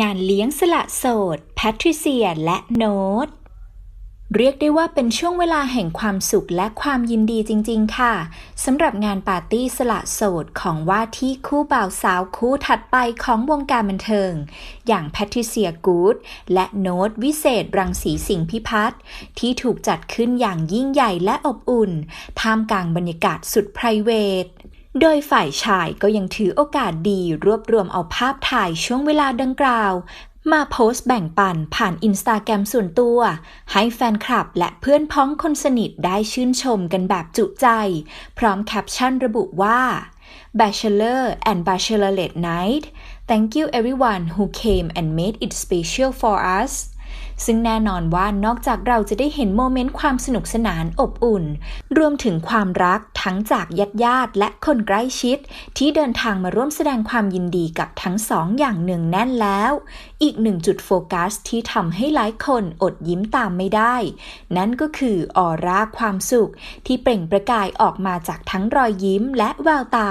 งานเลี้ยงสละโสด แพทริเซียและโน้ต เรียกได้ว่าเป็นช่วงเวลาแห่งความสุขและความยินดีจริง ๆ ค่ะสำหรับงานปาร์ตี้สละโสดของว่าที่คู่บ่าวสาวคู่ถัดไปของวงการบันเทิง อย่างแพทริเซียกูดและโน้ตวิเศษรังสีสิงห์พิพัฒน์ที่ถูกจัดขึ้นอย่างยิ่งใหญ่และอบอุ่น ท่ามกลางบรรยากาศสุดไพรเวท โดยฝ่ายชายก็ยังถือโอกาสดีรวบรวมเอาภาพถ่ายช่วงเวลาดังกล่าว มาโพสต์แบ่งปันผ่านอินสตาแกรมส่วนตัว ให้แฟนคลับและเพื่อนพ้องคนสนิทได้ชื่นชมกันแบบจุใจ พร้อมแคปชั่นระบุว่า Bachelor and Bachelorette Night Thank you everyone who came and made it special for us ซึ่งแน่นอนว่านอกจากเราจะได้เห็นโมเมนต์ความสนุกสนานอบอุ่น รวมถึงความรักทั้งจากญาติญาติและคนใกล้ชิด ที่เดินทางมาร่วมแสดงความยินดีกับทั้งสองอย่างหนึ่งแน่นแล้ว อีกหนึ่งจุดโฟกัสที่ทำให้หลายคนอดยิ้มตามไม่ได้ นั่นก็คือออร่าความสุขที่เปล่งประกายออกมาจากทั้งรอยยิ้มและแววตา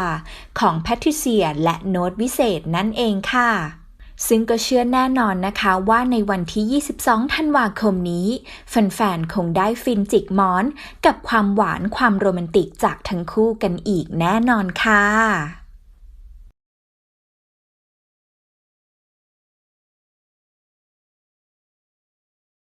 ของแพทริเซียและโน้ตวิเศษนั่นเองค่ะ ซึ่งก็เชื่อแน่นอนนะคะว่าในวันที่ 22 ธันวาคมนี้ แฟนๆ คงได้ฟินจิกมอน กับความหวานความโรแมนติกจากทั้งคู่กันอีกแน่นอนค่ะ